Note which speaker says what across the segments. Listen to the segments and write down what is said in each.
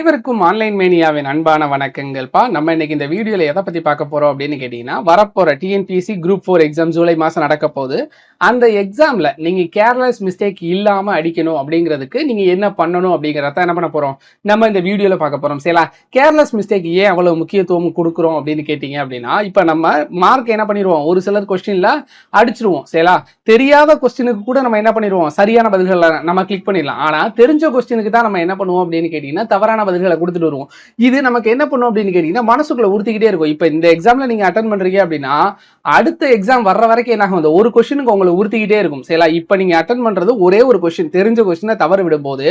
Speaker 1: அனைவருக்கும் ஆன்லைன் மேனியாவின் அன்பான வணக்கங்கள்ப்பா. நம்ம இன்னைக்கு இந்த வீடியோல எதை பத்தி பார்க்க போறோம் அப்படின்னு கேட்டீங்கன்னா வரப்போற TNPC group four exam July மாசம் நடக்க போகுது. அந்த எக்ஸாம்ல நீங்க கேர்லெஸ் மிஸ்டேக் இல்லாம அடிக்கணும் அப்படிங்கிறதுக்கு நீங்க என்ன பண்ணணும் அப்படிங்கறத என்ன பண்ண போறோம்? நம்ம இந்த வீடியோல பார்க்க போறோம். சரிங்களா கேர்லெஸ் மிஸ்டேக் ஏன் அவ்வளவு முக்கியத்துவம் கொடுக்குறோம் அப்படின்னு கேட்டீங்க அப்படின்னா இப்ப நம்ம மார்க் என்ன பண்ணிடுவோம்? ஒரு சிலர் கொஸ்டின்ல அடிச்சிருவோம். சரிங்களா தெரியாத கொஸ்டினுக்கு கூட நம்ம என்ன பண்ணிடுவோம்? சரியான பதில்களை நம்ம கிளிக் பண்ணிடலாம். ஆனா தெரிஞ்ச கொஸ்டினுக்கு தான் நம்ம என்ன பண்ணுவோம் அப்படின்னு கேட்டீங்கன்னா தவறான பதில்களை கொடுத்துட்டு வருவோம். இது நமக்கு என்ன பண்ணும் அப்படின்னு கேட்டீங்கன்னா மனசுக்குள்ள உறுத்திக்கிட்டே இருக்கும். இப்போ இந்த எக்ஸாம்ல நீங்க அட்டன் பண்றீங்க அப்படின்னா அடுத்த எக்ஸாம் வர்ற வரைக்கும் என்ன ஆகும்? ஒரு கொஸ்டினுக்கு உங்களை உறுத்திக்கிட்டே இருக்கும். சரிங்களா இப்போ நீங்க அட்டன் பண்றது ஒரே ஒரு கொஸ்டின் தெரிஞ்ச கொஸ்டினை தவறு விடும்போது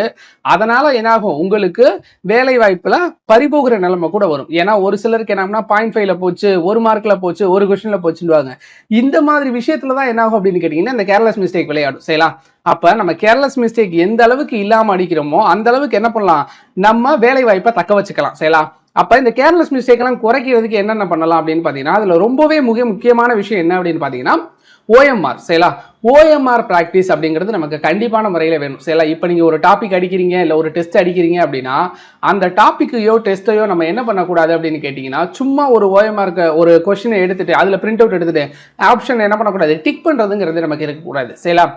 Speaker 1: அதனால என்ன ஆகும் உங்களுக்கு வேலை வாய்ப்புல பறிபோகிற நிலைமை கூட வரும். ஏன்னா ஒரு சிலருக்கு என்னன்னா பாயிண்ட் ஃபைவ்ல போச்சு ஒரு மார்க்ல போச்சு ஒரு கொஸ்டின்ல போச்சுன்னு இந்த மாதிரி விஷயத்துல தான் என்ன ஆகும் அப்படின்னு கேட்டீங்கன்னா இந்த கேர்லெஸ் மிஸ்டேக் விளையாடும். சரிங்களா அப்போ நம்ம கேர்லெஸ் மிஸ்டேக் எந்த அளவுக்கு இல்லாமல் அடிக்கிறோமோ அந்த அளவுக்கு என்ன பண்ணலாம்? நம்ம வேலை வாய்ப்பை தக்க வச்சுக்கலாம். சரிங்களா? அப்போ இந்த கேர்லெஸ் மிஸ்டேக்லாம் குறைக்கிறதுக்கு என்னென்ன பண்ணலாம் அப்படின்னு பார்த்தீங்கன்னா அதில் ரொம்பவே மிக முக்கியமான விஷயம் என்ன அப்படின்னு பார்த்தீங்கன்னா ஓஎம்ஆர் சரிங்களா? ஓஎம்ஆர் ப்ராக்டிஸ் அப்படிங்கிறது நமக்கு கண்டிப்பான முறையில் வேணும். சரிங்களா? இப்போ நீங்கள் ஒரு டாபிக் அடிக்கிறீங்க இல்லை ஒரு டெஸ்ட் அடிக்கிறீங்க அப்படின்னா அந்த டாப்பிக்கையோ டெஸ்ட்டையோ நம்ம என்ன பண்ணக்கூடாது அப்படின்னு கேட்டிங்கன்னா சும்மா ஒரு ஓஎம்ஆருக்கு ஒரு கொஷினை எடுத்துகிட்டு அதில் பிரிண்ட் அவுட் எடுத்துகிட்டு ஆப்ஷன் என்ன பண்ணக்கூடாது? டிக் பண்ணுறதுங்கிறது நமக்கு இருக்கக்கூடாது. சரிங்களா?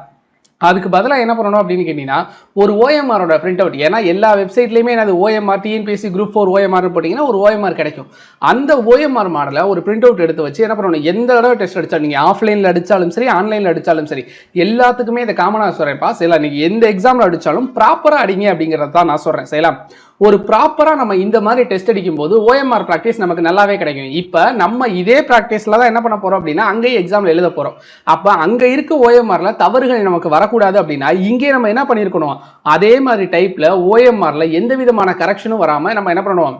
Speaker 1: அதுக்கு பதிலாக என்ன பண்ணணும் அப்படின்னு கேட்டிங்கன்னா ஒரு ஓஎம்ஆரோட பிரிண்ட் அவுட் ஏன்னா எல்லா வெப்சைட்லையுமே என்னது OMR TNPSC group four OMR போட்டிங்கன்னா ஒரு ஓஎம்ஆர் கிடைக்கும். அந்த ஓஎம்ஆர் மாடலை ஒரு பிரிண்ட் அவுட் எடுத்து வச்சு என்ன பண்ணணும் எந்த தடவை டெஸ்ட் அடித்தாலும் நீங்கள் ஆஃப்லைனில் அடித்தாலும் சரி ஆன்லைனில் அடித்தாலும் சரி எல்லாத்துக்குமே இதை காமனாக சொல்கிறேன் பாஸ். இல்லை நீங்கள் எந்த எக்ஸாமில் அடித்தாலும் ப்ராப்பராக அடிங்க அப்படிங்கிறத தான் நான் சொல்கிறேன் சரிங்களா ஒரு ப்ராப்பராக நம்ம இந்த மாதிரி டெஸ்ட் அடிக்கும் போது ஓஎம்ஆர் ப்ராக்டிஸ் நமக்கு நல்லாவே கிடைக்கும். இப்போ நம்ம இதே ப்ராக்டிஸில் தான் என்ன பண்ண போகிறோம் அப்படின்னா அங்கேயே எக்ஸாமில் எழுத போகிறோம் அப்போ அங்கே இருக்க ஓஎம்ஆரில் தவறுகள் நமக்கு வரக்கூடாது அப்படின்னா இங்கே நம்ம என்ன பண்ணியிருக்கணும் அதே மாதிரி டைப்பில் ஓஎம்ஆரில் எந்த விதமான கரெக்ஷனும் வராமல் நம்ம என்ன பண்ணுவோம்?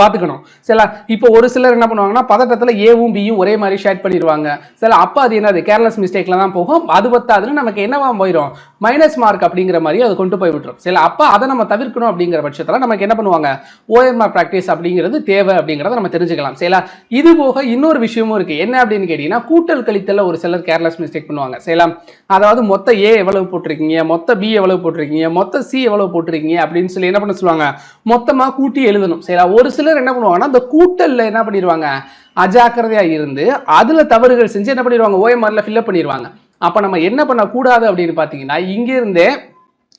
Speaker 1: பார்த்துக்கணும். சில இப்போ ஒரு சிலர் என்ன பண்ணுவாங்கன்னா பதட்டத்தில் ஏவும் பியும் ஒரே மாதிரி ஷேட் பண்ணிடுவாங்க சில அப்போ அது என்னது கேர்லெஸ் மிஸ்டேக்கில் தான் போகும். அது பத்தாதுன்னு நமக்கு என்னவா போயிடும் மைனஸ் மார்க் அப்படிங்கிற மாதிரி அது கொண்டு போய் விட்டுரும். சில அப்போ அதை நம்ம தவிர்க்கணும் அப்படிங்கிற பட்சத்தில் நமக்கு என்ன பண்ணுவாங்க? ஓஎம்ஆர் ப்ராக்டிஸ் அப்படிங்கிறது தேவை அப்படிங்கிறத நம்ம தெரிஞ்சுக்கலாம். சில இது போக இன்னொரு விஷயமும் இருக்குது என்ன அப்படின்னு கேட்டிங்கன்னா கூட்டல் கழித்தல ஒரு சிலர் கேர்லெஸ் மிஸ்டேக் பண்ணுவாங்க. சில அதாவது மொத்த ஏ எவ்வளவு போட்டிருக்கீங்க? மொத்த பி எவ்வளவு போட்டிருக்கீங்க? மொத்த சி எவ்வளவு போட்டிருக்கீங்க? அப்படின்னு சொல்லி என்ன பண்ண சொல்லுவாங்க? மொத்தமாக கூட்டி எழுதணும். சரி ஒரு சில சிலர் என்ன பண்ணுவாங்கன்னா அந்த கூட்டல்ல என்ன பண்ணிடுவாங்க அஜாக்கிரதையா இருந்து அதுல தவறுகள் செஞ்சு என்ன பண்ணிடுவாங்க ஓஎம்ஆரில் ஃபில்அப் பண்ணிடுவாங்க அப்ப நம்ம என்ன பண்ணக்கூடாது அப்படின்னு பார்த்தீங்கன்னா இங்க இருந்தே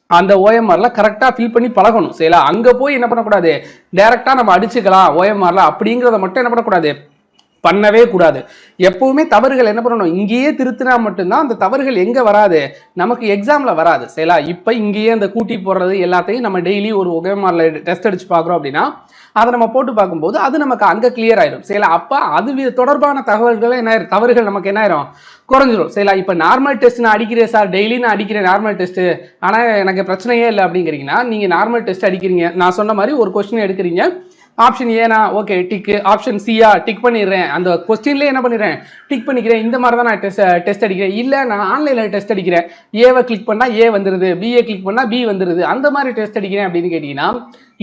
Speaker 1: அந்த ஓஎம்ஆரில் கரெக்டாக ஃபில் பண்ணி பழகணும். சரிங்களா அங்கே போய் என்ன பண்ணக்கூடாது? டேரெக்டாக நம்ம அடிச்சுக்கலாம் ஓஎம்ஆரில் அப்படிங்கிறத மட்டும் என்ன பண்ணக்கூடாது? பண்ணவே கூடாது. எப்பவுமே தவறுகள் என்ன பண்ணணும்? இங்கேயே திருத்தினா மட்டும்தான் அந்த தவறுகள் எங்கே வராது? நமக்கு எக்ஸாமில் வராது. சரிங்களா இப்போ இங்கேயே அந்த கூட்டி போடுறது எல்லாத்தையும் நம்ம டெய்லி ஒரு ஒகேமாரில் டெஸ்ட் அடிச்சு பார்க்குறோம் அப்படின்னா அதை நம்ம போட்டு பார்க்கும்போது அது நமக்கு அங்கே கிளியர் ஆயிடும் சரிங்களா அப்போ அது தொடர்பான தகவல்கள் என்ன ஆயிரும்? தவறுகள் நமக்கு என்ன ஆயிரும்? குறைஞ்சிரும். சரிங்களா இப்போ நார்மல் டெஸ்ட் நான் அடிக்கிறேன் சார் டெய்லி நான் அடிக்கிறேன் நார்மல் டெஸ்ட் ஆனால் எனக்கு பிரச்சனையே இல்லை அப்படிங்கிறீங்கன்னா நீங்கள் நார்மல் டெஸ்ட் அடிக்கிறீங்க. நான் சொன்ன மாதிரி ஒரு கொஸ்டின் எடுக்கிறீங்க. ஆப்ஷன் ஏனா ஓகே டிக்கு ஆப்ஷன் சியா டிக் பண்ணிடுறேன். அந்த கொஸ்டின்லேயே என்ன பண்ணிடுறேன்? டிக் பண்ணிக்கிறேன். இந்த மாதிரி தான் நான் டெஸ்ட் டெஸ்ட் அடிக்கிறேன். இல்லை நான் ஆன்லைனில் டெஸ்ட் அடிக்கிறேன். ஏவை கிளிக் பண்ணால் ஏ வந்துருது. பிஏ கிளிக் பண்ணால் பி வந்துருது. அந்த மாதிரி டெஸ்ட் அடிக்கிறேன் அப்படின்னு கேட்டிங்கன்னா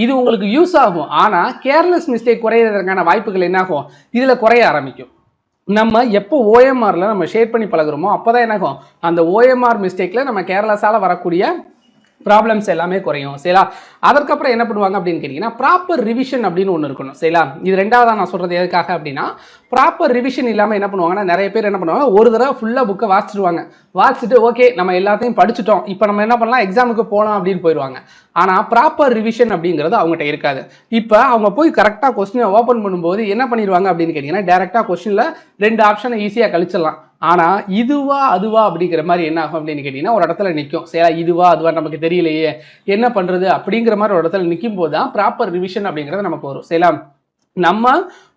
Speaker 1: இது உங்களுக்கு யூஸ் ஆகும். ஆனால் கேர்லெஸ் மிஸ்டேக் குறையிறதுக்கான வாய்ப்புகள் என்ன ஆகும்? இதில் குறைய ஆரம்பிக்கும். நம்ம எப்போ ஓஎம்ஆரில் நம்ம ஷேர் பண்ணி பழகிறோமோ அப்போ தான் என்னாகும் அந்த ஓஎம்ஆர் மிஸ்டேக்கில் நம்ம கேர்லெஸ்ஸால் வரக்கூடிய ப்ராப்ளம்ஸ் எல்லாமே குறையும். சரியா? அதற்கப்புறம் என்ன பண்ணுவாங்க அப்படின்னு கேட்டிங்கன்னா ப்ராப்பர் ரிவிஷன் அப்படின்னு ஒன்று இருக்கணும். சரியா? இது ரெண்டாவதாக நான் சொல்கிறது எதுக்காக அப்படின்னா ப்ராப்பர் ரிவிஷன் இல்லாமல் என்ன பண்ணுவாங்கன்னா நிறைய பேர் என்ன பண்ணுவாங்க ஒரு தடவை ஃபுல்லாக புக்கை வாசிச்சிடுவாங்க வாசிச்சுட்டு ஓகே நம்ம எல்லாத்தையும் படிச்சுட்டோம். இப்போ நம்ம என்ன பண்ணலாம் எக்ஸாமுக்கு போகலாம் அப்படின்னு போயிடுவாங்க. ஆனால் ப்ராப்பர் ரிவிஷன் அப்படிங்கிறது அவங்ககிட்ட இருக்காது. இப்போ அவங்க போய் கரெக்டாக கொஸ்டினை ஓப்பன் பண்ணும்போது என்ன பண்ணிடுவாங்க அப்படின்னு கேட்டிங்கன்னா டேரெக்டாக கொஸ்டினில் ரெண்டு ஆப்ஷனை ஈஸியாக கழிச்சிடலாம். ஆனால் இதுவா அதுவா அப்படிங்கிற மாதிரி என்ன ஆகும் அப்படின்னு கேட்டிங்கன்னா ஒரு இடத்துல நிற்கும் சரி இதுவா அதுவா நமக்கு தெரியலையே என்ன பண்ணுறது அப்படிங்கிற மாதிரி ஒரு இடத்துல நிற்கும் போது தான் ப்ராப்பர் ரிவிஷன் அப்படிங்கிறது நமக்கு வரும். சரியா நம்ம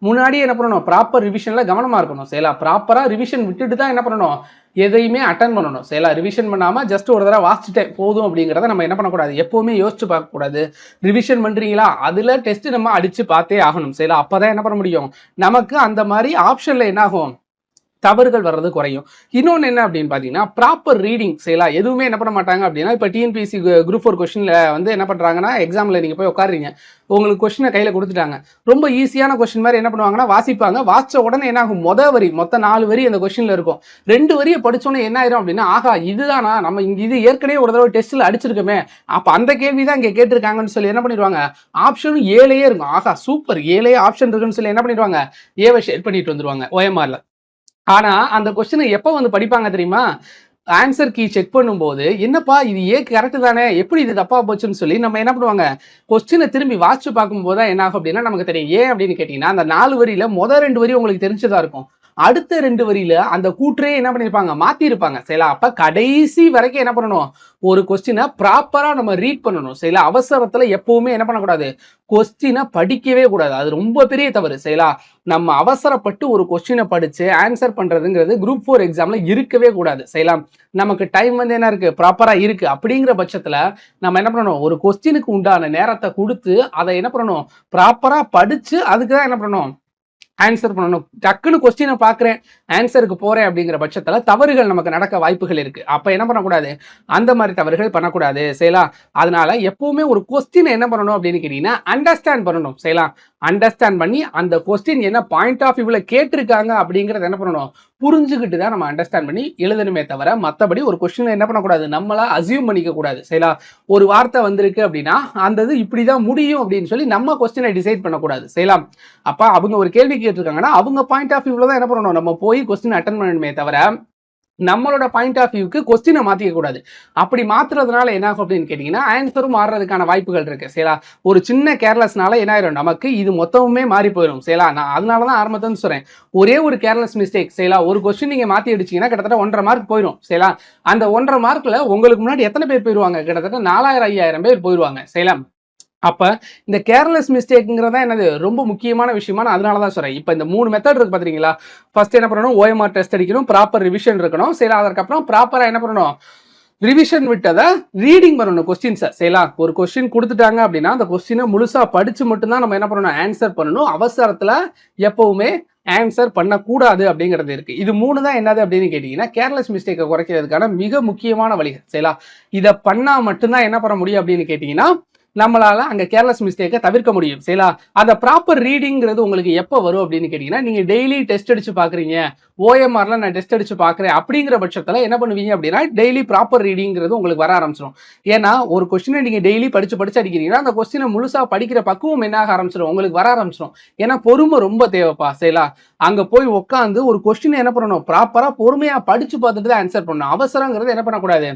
Speaker 1: முன்னாடியே என்ன பண்ணணும்? ப்ராப்பர் ரிவிஷனில் கவனமாக இருக்கணும். சரியா ப்ராப்பராக ரிவிஷன் விட்டுட்டு தான் என்ன பண்ணணும்? எதையுமே அட்டன் பண்ணணும். சரியா ரிவிஷன் பண்ணாமல் ஜஸ்ட் ஒரு தடவை வாசிச்சுட்டே போதும் அப்படிங்கிறத நம்ம என்ன பண்ணக்கூடாது? எப்போவுமே யோசிச்சு பார்க்கக்கூடாது. ரிவிஷன் பண்ணுறீங்களா அதில் டெஸ்ட்டு நம்ம அடித்து பார்த்தே ஆகணும். சரியா அப்போ தான் என்ன பண்ண முடியும்? நமக்கு அந்த மாதிரி ஆப்ஷனில் என்ன ஆகும்? தவறுகள் வர்றது குறையும். இன்னொன்று என்ன அப்படின்னு பார்த்தீங்கன்னா ப்ராப்பர் ரீடிங் செய்யலாம் எதுவுமே என்ன பண்ண மாட்டாங்க அப்படின்னா இப்போ டிஎன்பிசி குரூப் ஃபோர் கொஷினில் வந்து என்ன பண்ணுறாங்கன்னா எக்ஸாமில் நீங்கள் போய் உட்காருறீங்க உங்களுக்கு கொஷினை கையில் கொடுத்துட்டாங்க. ரொம்ப ஈஸியான கொஷின் மாதிரி என்ன பண்ணுவாங்கன்னா வாசிப்பாங்க. வாசிச்ச உடனே என்ன ஆகும்? மொத வரி மொத்த நாலு வரி அந்த கொஸ்டினில் இருக்கும். ரெண்டு வரியை படித்தோன்னே என்ன ஆயிரும் அப்படின்னா ஆகா இதுதானா? நம்ம இங்கே இது ஏற்கனவே ஒரு தடவை டெஸ்ட்டில் அடிச்சிருக்கோமே. அப்போ அந்த கேள்வி தான் இங்கே கேட்டிருக்காங்கன்னு சொல்லி என்ன பண்ணிடுவாங்க? ஆப்ஷனும் ஏழையே இருக்கும். ஆகா சூப்பர் ஏழையே ஆப்ஷன் இருக்குன்னு சொல்லி என்ன பண்ணிடுவாங்க? ஏவை ஷேர் பண்ணிட்டு வந்துருவாங்க. ஓஎம்ஆரில் ஆனா அந்த கொஸ்டினை எப்போ வந்து படிப்பாங்க தெரியுமா? ஆன்சர் கீ செக் பண்ணும்போது என்னப்பா இது ஏ கரெக்ட் தானே? எப்படி இது தப்பா போச்சுன்னு சொல்லி நம்ம என்ன பண்ணுவாங்க? கொஸ்டினை திரும்பி வாட்ச் பார்க்கும்போது தான் என்ன ஆகும் அப்படின்னா நமக்கு தெரியும். ஏன் அப்படின்னு கேட்டீங்கன்னா அந்த நாலு வரியில முத ரெண்டு வரி உங்களுக்கு தெரிஞ்சதா இருக்கும். அடுத்த ரெண்டு வரியில அந்த கூற்றே என்ன பண்ணிருப்பாங்க? மாத்தி இருப்பாங்க சரிங்களா? அப்ப கடைசி வரைக்கும் என்ன பண்ணணும்? ஒரு கொஸ்டினை ப்ராப்பரா நம்ம ரீட் பண்ணணும். சரிங்களா? அவசரத்துல எப்பவுமே என்ன பண்ணக்கூடாது? கொஸ்டினை படிக்கவே கூடாது. அது ரொம்ப பெரிய தவறு. சரிங்களா? நம்ம அவசரப்பட்டு ஒரு கொஸ்டினை படிச்சு ஆன்சர் பண்றதுங்கிறது குரூப் ஃபோர் எக்ஸாம்ல இருக்கவே கூடாது. சரிங்களா? நமக்கு டைம் வந்து என்ன இருக்கு? ப்ராப்பரா இருக்கு. அப்படிங்கிற பட்சத்துல நம்ம என்ன பண்ணணும்? ஒரு கொஸ்டினுக்கு உண்டான நேரத்தை கொடுத்து அதை என்ன பண்ணணும்? ப்ராப்பரா படிச்சு அதுக்கு தான் என்ன பண்ணணும்? ஆன்சர் பண்ணணும். டக்குன்னு கொஸ்டினை பார்க்குறேன். ஆன்சருக்கு போறேன் அப்படிங்கிற பட்சத்தில் தவறுகள் நமக்கு நடக்க வாய்ப்புகள் இருக்கு. அப்போ என்ன பண்ணக்கூடாது? அந்த மாதிரி தவறுகள் பண்ணக்கூடாது. செய்யலாம் அதனால எப்போவுமே ஒரு கொஸ்டினை என்ன பண்ணணும் அப்படின்னு கேட்டிங்கன்னா அண்டர்ஸ்டாண்ட் பண்ணணும். செய்யலாம் அண்டர்ஸ்டாண்ட் பண்ணி அந்த கொஸ்டின் என்ன பாயிண்ட் ஆஃப் வியூவில் கேட்டிருக்காங்க அப்படிங்கிறத என்ன பண்ணணும்? புரிஞ்சுக்கிட்டு தான் நம்ம அண்டர்ஸ்டாண்ட் பண்ணி எழுதணுமே தவிர மற்றபடி ஒரு கொஸ்டினை என்ன பண்ணக்கூடாது? நம்மளா அசியூம் பண்ணிக்க கூடாது சரிங்களா ஒரு வார்த்தை வந்திருக்கு அப்படின்னா அந்த இது இப்படி தான் முடியும் அப்படின்னு சொல்லி நம்ம கொஸ்டினை டிசைட் பண்ணக்கூடாது. செய்யலாம் அப்போ அவங்க ஒரு கேள்வி கேட்டிருக்காங்கன்னா அவங்க பாயிண்ட் ஆஃப் வியூவில் தான் என்ன பண்ணணும்? நம்ம போய் கொஸ்டின் அட்டன் பண்ணணுமே தவிர நம்மளோட பாயிண்ட் ஆஃப் வியூக்கு கொஸ்டினை மாற்றிக்க கூடாது. அப்படி மாத்துறதுனால என்ன ஆகும் அப்படின்னு கேட்டிங்கன்னா ஆன்சரும் மாறுறதுக்கான வாய்ப்புகள் இருக்கு. சரியா ஒரு சின்ன கேர்லெஸ்னால என்ன ஆயிரும்? நமக்கு இது மொத்தமுமே மாறி போயிடும் சரியா நான் அதனால தான் ஆரம்பத்தில் சொல்றேன். ஒரே ஒரு கேர்லெஸ் மிஸ்டேக் சரியா ஒரு கொஸ்டின் நீங்க மாற்றி அடிச்சீங்கன்னா கிட்டத்தட்ட ஒன்றரை மார்க் போயிடும் சரியா அந்த ஒன்றரை மார்க்ல உங்களுக்கு முன்னாடி எத்தனை பேர் போயிடுவாங்க கிட்டத்தட்ட நாலாயிரம் ஐயாயிரம் பேர் போயிடுவாங்க சரியா அப்போ இந்த கேர்லெஸ் மிஸ்டேக்குங்கிறதா என்னது? ரொம்ப முக்கியமான விஷயமா நான் அதனால தான் சொல்கிறேன் இப்போ இந்த மூணு மெத்தட் இருக்குது பார்த்தீங்களா ஃபர்ஸ்ட் என்ன பண்ணணும்? ஓஎம்ஆர் டெஸ்ட் அடிக்கணும். ப்ராப்பர் ரிவிஷன் இருக்கணும். சரி அதற்கப்புறம் ப்ராப்பராக என்ன பண்ணணும்? ரிவிஷன் விட்டதை ரீடிங் பண்ணணும் கொஸ்டின்ஸை சரிங்களா? ஒரு கொஸ்டின் கொடுத்துட்டாங்க அப்படின்னா அந்த கொஸ்டினை முழுசா படித்து மட்டும்தான் நம்ம என்ன பண்ணணும்? ஆன்சர் பண்ணணும். அவசரத்தில் எப்பவுமே ஆன்சர் பண்ணக்கூடாது அப்படிங்கிறது இருக்குது இது மூணு தான் என்னது அப்படின்னு கேட்டிங்கன்னா கேர்லெஸ் மிஸ்டேக்கை குறைக்கிறதுக்கான மிக முக்கியமான வழிகள். சரிங்களா? இதை பண்ணால் மட்டும்தான் என்ன பண்ண முடியும் அப்படின்னு கேட்டிங்கன்னா நம்மளால அங்க கேர்லெஸ் மிஸ்டேக்கை தவிர்க்க முடியும். சரிங்களா? அந்த ப்ராப்பர் ரீடிங்கிறது உங்களுக்கு எப்போ வரும் அப்படின்னு கேட்டீங்கன்னா நீங்க டெய்லி டெஸ்ட் அடிச்சு பாக்குறீங்க. ஓஎம்ஆர்ல நான் டெஸ்ட் அடிச்சு பாக்குறேன் அப்படிங்கிற பட்சத்துல என்ன பண்ணுவீங்க அப்படின்னா டெய்லி ப்ராப்பர் ரீடிங்கிறது உங்களுக்கு வர ஆரம்பிச்சிடும் ஏன்னா ஒரு கொஸ்டினை நீங்க டெய்லி படிச்சு படிச்சு அடிக்கிறீங்கன்னா அந்த கொஸ்டினை முழுசா படிக்கிற பக்குவம் என்ன ஆக ஆரம்பிச்சிடும் உங்களுக்கு வர ஆரம்பிச்சிடும் ஏன்னா பொறுமை ரொம்ப தேவைப்பா. சரிங்களா? அங்க போய் உட்காந்து ஒரு கொஸ்டினை என்ன பண்ணணும்? ப்ராப்பரா பொறுமையா படிச்சு பார்த்துட்டு தான் ஆன்சர் பண்ணணும். அவசரங்கிறது என்ன பண்ணக்கூடாது?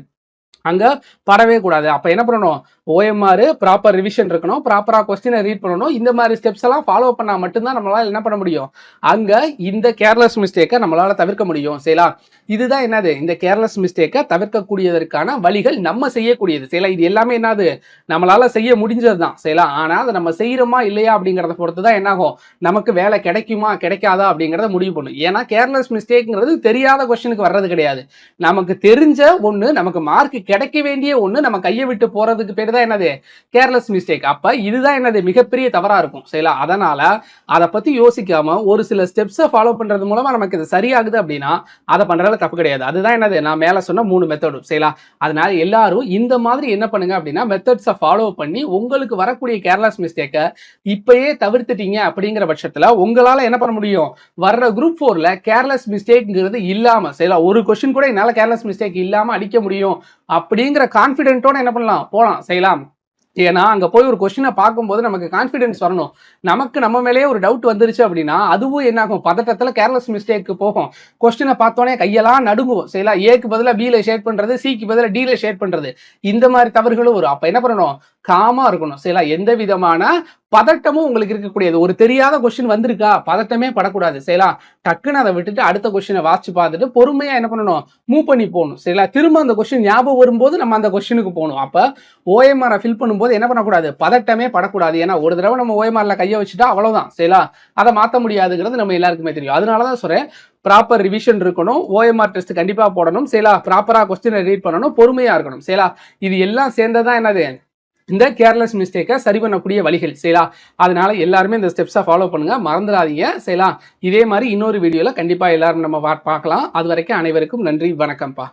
Speaker 1: அங்கே படவே கூடாது. அப்போ என்ன பண்ணணும்? ஓஎம்ஆர் ப்ராப்பர் ரிவிஷன் இருக்கணும். ப்ராப்பராக கொஸ்டினை ரீட் பண்ணணும். இந்த மாதிரி ஸ்டெப்ஸ் எல்லாம் ஃபாலோ பண்ணால் மட்டும்தான் நம்மளால் என்ன பண்ண முடியும்? அங்கே இந்த கேர்லெஸ் மிஸ்டேக்கை நம்மளால் தவிர்க்க முடியும். சரிங்களா இதுதான் என்னது? இந்த கேர்லெஸ் மிஸ்டேக்கை தவிர்க்கக்கூடியதற்கான வழிகள் நம்ம செய்யக்கூடியது. சரிங்களா இது எல்லாமே என்னது? நம்மளால் செய்ய முடிஞ்சது தான் சரிங்களா ஆனால் அதை நம்ம செய்கிறோமா இல்லையா அப்படிங்கிறத பொறுத்து தான் என்னாகும்? நமக்கு வேலை கிடைக்குமா கிடைக்காதா அப்படிங்கிறத முடிவு பண்ணும். ஏன்னா கேர்லெஸ் மிஸ்டேக்ங்கிறது தெரியாத கொஸ்டினுக்கு வர்றது கிடையாது. நமக்கு தெரிஞ்ச ஒன்று நமக்கு மார்க் கிடைக்க வேண்டிய ஒன்று நம்ம கையை விட்டு போகிறதுக்கு பேர் தான் என்னது? கேர்லெஸ் மிஸ்டேக் அப்போ இதுதான் என்னது? மிகப்பெரிய தவறாக இருக்கும். சரிங்களா? அதனால் அதை பற்றி யோசிக்காமல் ஒரு சில ஸ்டெப்ஸை ஃபாலோ பண்ணுறது மூலமாக நமக்கு இது சரியாகுது அப்படின்னா அதை பண்ணுறதுல தப்பு கிடையாது. அதுதான் என்னது? நான் மேலே சொன்ன மூணு மெத்தடும் சரிங்களா? அதனால எல்லாரும் இந்த மாதிரி என்ன பண்ணுங்க அப்படின்னா மெத்தட்ஸை ஃபாலோ பண்ணி உங்களுக்கு வரக்கூடிய கேர்லெஸ் மிஸ்டேக்கை இப்பயே தவிர்த்துட்டீங்க அப்படிங்கிற பட்சத்தில் உங்களால் என்ன பண்ண முடியும்? வர்ற குரூப் ஃபோரில் கேர்லெஸ் மிஸ்டேக்ங்கிறது இல்லாமல் சரிங்களா? ஒரு கொஸ்டின் கூட என்னால் கேர்லெஸ் மிஸ்டேக் இல்லாமல் அடிக்க முடியும். அப்படிங்கிற கான்ஃபிடென்ட்டோட என்ன பண்ணலாம்? போகலாம் செய்யலாம். ஏன்னா அங்கே போய் ஒரு கொஸ்டினை பார்க்கும்போது நமக்கு கான்ஃபிடென்ஸ் வரணும். நமக்கு நம்ம மேலேயே ஒரு டவுட் வந்துருச்சு அப்படின்னா அதுவும் என்ன ஆகும்? பதட்டத்துல கேர்லெஸ் மிஸ்டேக்கு போகும். கொஸ்டினை பார்த்தோன்னே கையெல்லாம் நடுங்கும். சரிங்களா? ஏக்கு பதிலாக பியில் ஷேர் பண்ணுறது சிக்கு பதிலாக டியில் ஷேர் பண்ணுறது இந்த மாதிரி தவறுகளும் வரும். அப்போ என்ன பண்ணணும்? காமா இருக்கணும். சரிங்களா? எந்த விதமான பதட்டமும் உங்களுக்கு இருக்கக்கூடியது. ஒரு தெரியாத கொஸ்டின் வந்திருக்கா? பதட்டமே படக்கூடாது. சரிங்களா? டக்குன்னு அதை விட்டுட்டு அடுத்த கொஸ்டினை வாட்சி பார்த்துட்டு பொறுமையா என்ன பண்ணணும்? மூவ் பண்ணி போகணும். சரிங்களா? திரும்ப அந்த கொஸ்டின் ஞாபகம் வரும்போது நம்ம அந்த கொஸ்டினுக்கு போகணும். அப்ப ஓஎம்ஆரை ஃபில் பண்ணும்போது என்ன பண்ணக்கூடாது? பதட்டமே படக்கூடாது. ஏன்னா ஒரு தடவை நம்ம ஓஎம்ஆர்ல கையை வச்சுட்டா அவ்வளவுதான். சரிங்களா? அதை மாற்ற முடியாதுங்கிறது நம்ம எல்லாருக்குமே தெரியும். அதனால தான் சொல்றேன். ப்ராப்பர் ரிவிஷன் இருக்கணும். ஓஎம்ஆர் டெஸ்ட் கண்டிப்பாக போடணும். சரிங்களா? ப்ராப்பராக கொஸ்டினை ரீட் பண்ணணும். பொறுமையாக இருக்கணும். சரிங்களா? இது எல்லாம் சேர்ந்ததான் என்னது? இந்த கேர்லெஸ் மிஸ்டேக்கை சரி பண்ணக்கூடிய வழிகள் சரிங்களா அதனால எல்லாருமே இந்த ஸ்டெப்ஸை ஃபாலோ பண்ணுங்க. மறந்துடாதீங்க சரிங்களா இதே மாதிரி இன்னொரு வீடியோவில் கண்டிப்பாக எல்லாரும் நம்ம பார்க்கலாம். அது வரைக்கும் அனைவருக்கும் நன்றி வணக்கம்ப்பா.